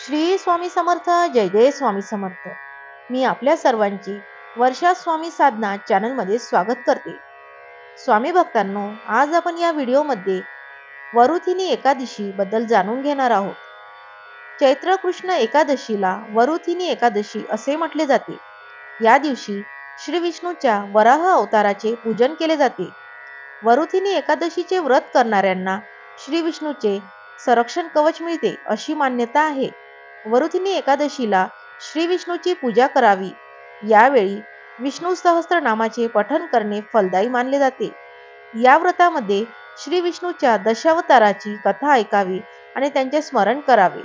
श्री स्वामी समर्थ जय जय स्वामी समर्थ. मी आपल्या सर्वांची वर्षा स्वामी साधना चॅनलमध्ये स्वागत करते. स्वामी भक्तांनो आज आपण या व्हिडिओमध्ये वरुथिनी एकादशी बद्दल जाणून घेणार आहोत. चैत्र कृष्ण एकादशीला वरुथिनी एकादशी असे म्हटले जाते. या दिवशी श्री विष्णूच्या वराह अवताराचे पूजन केले जाते. वरुथिनी एकादशीचे व्रत करणाऱ्यांना श्री विष्णूचे संरक्षण कवच मिळते अशी मान्यता आहे. वरुथिनी एकादशीला श्री विष्णूची पूजा करावी. यावेळी विष्णू सहस्त्रनामाचे पठण करणे फलदायी मानले जाते. या व्रतामध्ये श्री विष्णूच्या दशावताराची कथा ऐकावी आणि त्यांचे स्मरण करावे.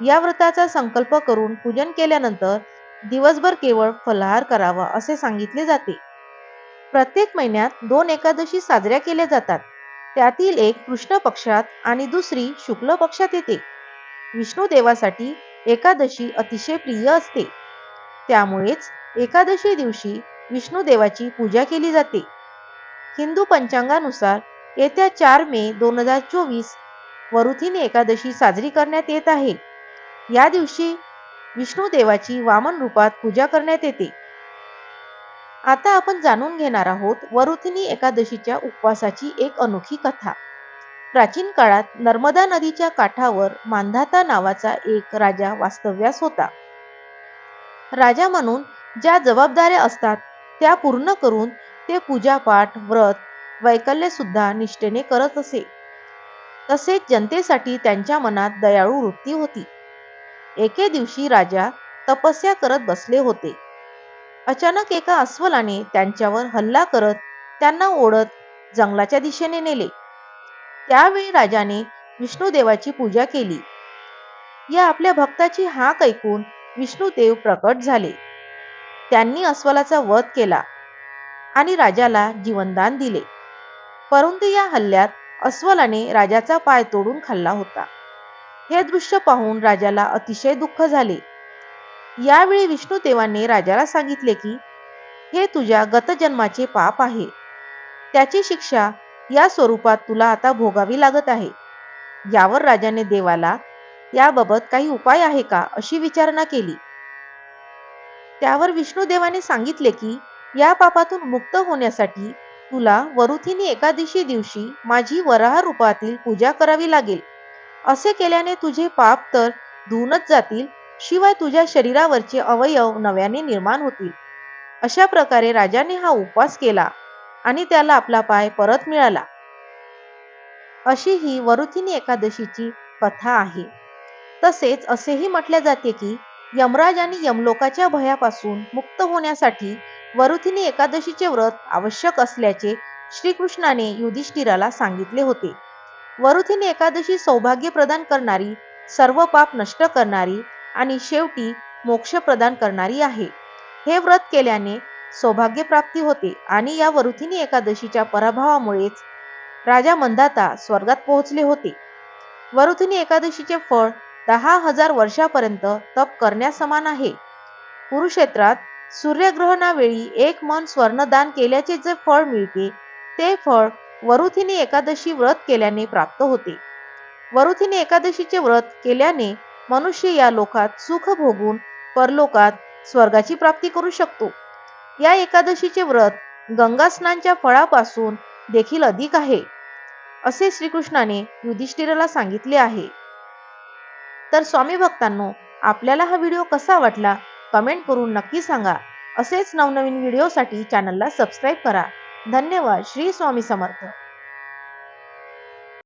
या व्रताचा संकल्प करून पूजन केल्यानंतर दिवसभर केवळ फलहार करावा असे सांगितले जाते. प्रत्येक महिन्यात दोन एकादशी साजऱ्या केल्या जातात. त्यातील एक कृष्ण पक्षात आणि दुसरी शुक्ल पक्षात येते. विष्णू देवासाठी एकादशी अतिशय प्रिय असते. त्यामुळेच एकादशी दिवशी विष्णू देवाची पूजा केली जाते. हिंदू पंचांगानुसार येत्या चार मे दोन हजार चोवीस वरुथीने एकादशी साजरी करण्यात येत आहे. या दिवशी विष्णू देवाची वामन रूपात पूजा करण्यात येते. आता आपण जाणून घेणार आहोत वरुथिनी एकादशीच्या उपवासाची एक अनोखी कथा. प्राचीन काळात नर्मदा नदीच्या काठावर मांधाता नावाचा एक राजा वास्तव्यास होता. राजा म्हणून ज्या जबाबदाऱ्या असतात त्या पूर्ण करून ते पूजापाठ व्रत वैकल्य सुद्धा निष्ठेने करत असे. तसेच जनतेसाठी त्यांच्या मनात दयाळू वृत्ती होती. एके दिवशी राजा तपस्या करत बसले होते. अचानक एका अस्वलाने त्यांच्यावर हल्ला करत त्यांना ओढत जंगलाच्या दिशेने नेले. त्यावेळी राजाने विष्णुदेवाची पूजा केली. या आपल्या भक्ताची हाक ऐकून विष्णुदेव प्रकट झाले. त्यांनी अस्वलाचा वध केला आणि राजाला जीवनदान दिले. परंतु या हल्ल्यात अस्वलाने राजाचा पाय तोडून खाल्ला होता. हे दृश्य पाहून राजाला अतिशय दुःख झाले. यावेळी विष्णुदेवाने राजाला सांगितले की हे तुझ्या गतजन्माचे पाप आहे. त्याची शिक्षा या स्वरूपात तुला आता भोगावी लागत आहे. यावर राजाने देवाला याबाबत काही उपाय आहे का? अशी विचारणा केली. त्यावर विष्णुदेवाने सांगितले की या पापातून मुक्त होण्यासाठी तुला वरुथिनी एकादशी दिवशी माझी वराह रूपातील पूजा करावी लागेल. असे केल्याने तुझे पाप तर धुवूनच जातील शिवाय तुझ्या शरीरावरचे अवयव नव्याने निर्माण होतील. अशा प्रकारे राजाने हा उपवास केला. आणि त्याला आपला पाय परत मिळाला. अशी ही वरुथिनी एकादशीची कथा आहे. तसेच असेही म्हटले जाते की यमराज आणि यमलोकाच्या भयापासून मुक्त होण्यासाठी वरुथिनी एकादशीचे व्रत आवश्यक असल्याचे श्रीकृष्णाने युधिष्ठिराला सांगितले होते. वरुथिनी एकादशी सौभाग्य प्रदान करणारी सर्व पाप नष्ट करणारी आणि शेवटी मोक्ष प्रदान करणारी आहे. हे व्रत केल्याने सौभाग्यप्राप्ती होते आणि या वरुथिनी एकादशीच्या पराभवामुळेच राजा मंदाता स्वर्गात पोहोचले होते. वरुथिनी एकादशीचे फळ दहा हजार वर्षापर्यंत तप करण्यासमान आहे. कुरुक्षेत्रात सूर्यग्रहणावेळी एक मन स्वर्णदान केल्याचे जे फळ मिळते ते फळ वरुथिनी एकादशी व्रत केल्याने प्राप्त होते. वरुथिनी एकादशीचे व्रत केल्याने मनुष्य या लोकात सुख भोगून परलोकात स्वर्गाची प्राप्ती करू शकतो. या एकादशीचे व्रत गंगास्नानच्या फळापासून देखील अधिक आहे असे श्रीकृष्णाने युधिष्ठिराला सांगितले आहे. तर स्वामी भक्तांनो आपल्याला हा व्हिडिओ कसा वाटला? कमेंट करून नक्की सांगा. असेच नवनवीन व्हिडिओसाठी चॅनलला सबस्क्राईब करा. धन्यवाद. श्री स्वामी समर्थ.